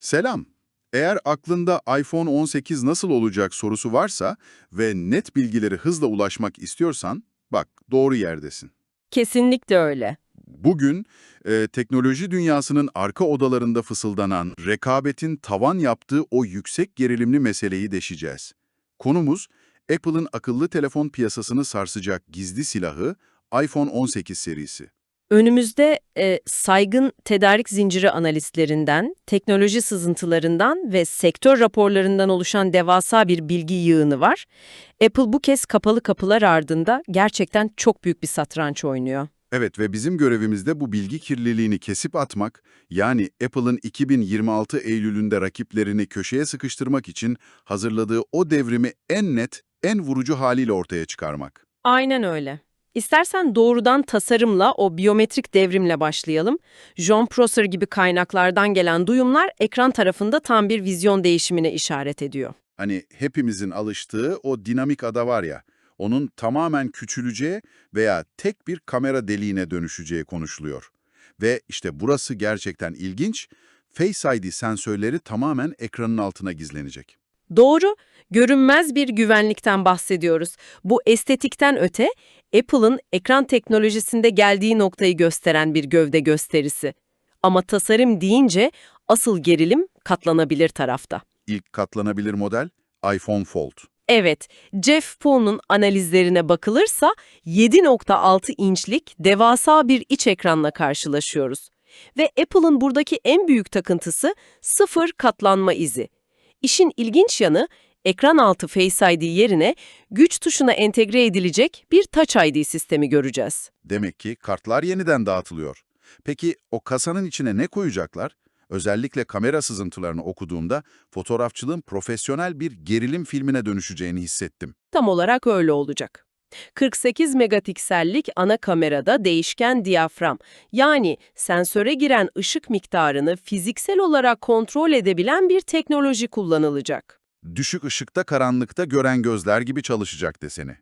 Selam. Eğer aklında iPhone 18 nasıl olacak sorusu varsa ve net bilgileri hızla ulaşmak istiyorsan, bak doğru yerdesin. Kesinlikle öyle. Bugün e, teknoloji dünyasının arka odalarında fısıldanan, rekabetin tavan yaptığı o yüksek gerilimli meseleyi deşeceğiz. Konumuz, Apple'ın akıllı telefon piyasasını sarsacak gizli silahı iPhone 18 serisi. Önümüzde e, saygın tedarik zinciri analistlerinden, teknoloji sızıntılarından ve sektör raporlarından oluşan devasa bir bilgi yığını var. Apple bu kez kapalı kapılar ardında gerçekten çok büyük bir satranç oynuyor. Evet ve bizim görevimiz de bu bilgi kirliliğini kesip atmak, yani Apple'ın 2026 Eylül'ünde rakiplerini köşeye sıkıştırmak için hazırladığı o devrimi en net, en vurucu haliyle ortaya çıkarmak. Aynen öyle. İstersen doğrudan tasarımla, o biyometrik devrimle başlayalım. John Prosser gibi kaynaklardan gelen duyumlar ekran tarafında tam bir vizyon değişimine işaret ediyor. Hani hepimizin alıştığı o dinamik ada var ya, onun tamamen küçüleceği veya tek bir kamera deliğine dönüşeceği konuşuluyor. Ve işte burası gerçekten ilginç, Face ID sensörleri tamamen ekranın altına gizlenecek. Doğru, görünmez bir güvenlikten bahsediyoruz. Bu estetikten öte, Apple'ın ekran teknolojisinde geldiği noktayı gösteren bir gövde gösterisi. Ama tasarım deyince asıl gerilim katlanabilir tarafta. İlk katlanabilir model iPhone Fold. Evet, Jeff Paul'un analizlerine bakılırsa 7.6 inçlik devasa bir iç ekranla karşılaşıyoruz. Ve Apple'ın buradaki en büyük takıntısı sıfır katlanma izi. İşin ilginç yanı, ekran altı Face ID yerine güç tuşuna entegre edilecek bir Touch ID sistemi göreceğiz. Demek ki kartlar yeniden dağıtılıyor. Peki o kasanın içine ne koyacaklar? Özellikle kamera sızıntılarını okuduğumda fotoğrafçılığın profesyonel bir gerilim filmine dönüşeceğini hissettim. Tam olarak öyle olacak. 48 megapiksellik ana kamerada değişken diyafram, yani sensöre giren ışık miktarını fiziksel olarak kontrol edebilen bir teknoloji kullanılacak. Düşük ışıkta karanlıkta gören gözler gibi çalışacak deseni.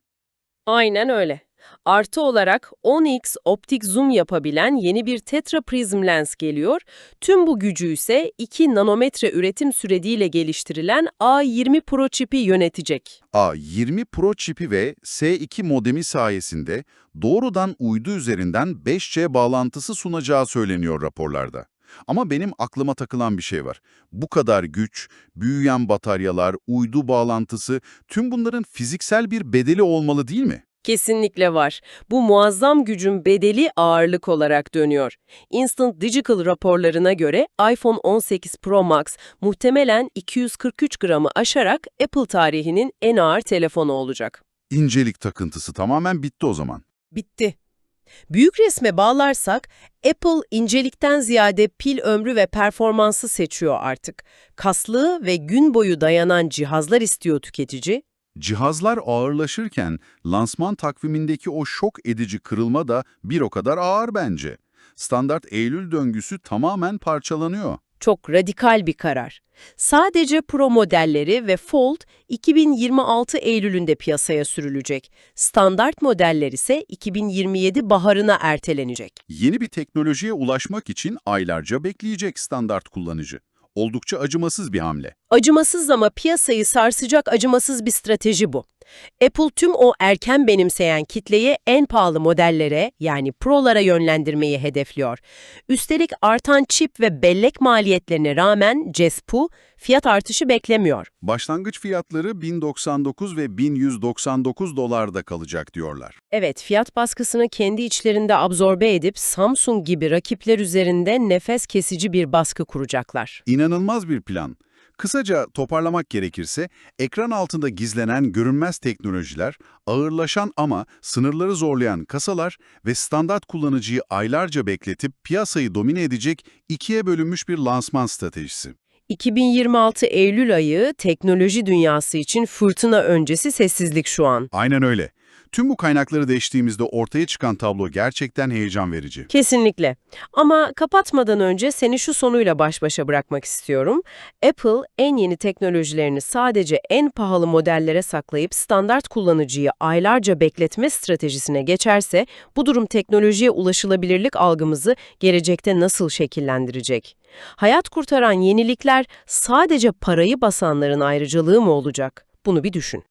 Aynen öyle. Artı olarak 10x optik zoom yapabilen yeni bir tetra prism lens geliyor. Tüm bu gücü ise 2 nanometre üretim sürediyle geliştirilen A20 Pro çipi yönetecek. A20 Pro çipi ve S2 modemi sayesinde doğrudan uydu üzerinden 5G bağlantısı sunacağı söyleniyor raporlarda. Ama benim aklıma takılan bir şey var. Bu kadar güç, büyüyen bataryalar, uydu bağlantısı, tüm bunların fiziksel bir bedeli olmalı değil mi? Kesinlikle var. Bu muazzam gücün bedeli ağırlık olarak dönüyor. Instant Digital raporlarına göre iPhone 18 Pro Max muhtemelen 243 gramı aşarak Apple tarihinin en ağır telefonu olacak. İncelik takıntısı tamamen bitti o zaman. Bitti. Büyük resme bağlarsak Apple incelikten ziyade pil ömrü ve performansı seçiyor artık. Kaslı ve gün boyu dayanan cihazlar istiyor tüketici. Cihazlar ağırlaşırken lansman takvimindeki o şok edici kırılma da bir o kadar ağır bence. Standart Eylül döngüsü tamamen parçalanıyor. Çok radikal bir karar. Sadece Pro modelleri ve Fold 2026 Eylül'ünde piyasaya sürülecek. Standart modeller ise 2027 baharına ertelenecek. Yeni bir teknolojiye ulaşmak için aylarca bekleyecek standart kullanıcı. Oldukça acımasız bir hamle. Acımasız ama piyasayı sarsacak acımasız bir strateji bu. Apple tüm o erken benimseyen kitleyi en pahalı modellere yani Pro'lara yönlendirmeyi hedefliyor. Üstelik artan çip ve bellek maliyetlerine rağmen CESPU fiyat artışı beklemiyor. Başlangıç fiyatları 1099 ve 1199 dolarda kalacak diyorlar. Evet, fiyat baskısını kendi içlerinde absorbe edip Samsung gibi rakipler üzerinde nefes kesici bir baskı kuracaklar. İnanılmaz bir plan. Kısaca toparlamak gerekirse, ekran altında gizlenen görünmez teknolojiler, ağırlaşan ama sınırları zorlayan kasalar ve standart kullanıcıyı aylarca bekletip piyasayı domine edecek ikiye bölünmüş bir lansman stratejisi. 2026 Eylül ayı teknoloji dünyası için fırtına öncesi sessizlik şu an. Aynen öyle. Tüm bu kaynakları değiştiğimizde ortaya çıkan tablo gerçekten heyecan verici. Kesinlikle. Ama kapatmadan önce seni şu sonuyla baş başa bırakmak istiyorum. Apple en yeni teknolojilerini sadece en pahalı modellere saklayıp standart kullanıcıyı aylarca bekletme stratejisine geçerse bu durum teknolojiye ulaşılabilirlik algımızı gelecekte nasıl şekillendirecek? Hayat kurtaran yenilikler sadece parayı basanların ayrıcalığı mı olacak? Bunu bir düşün.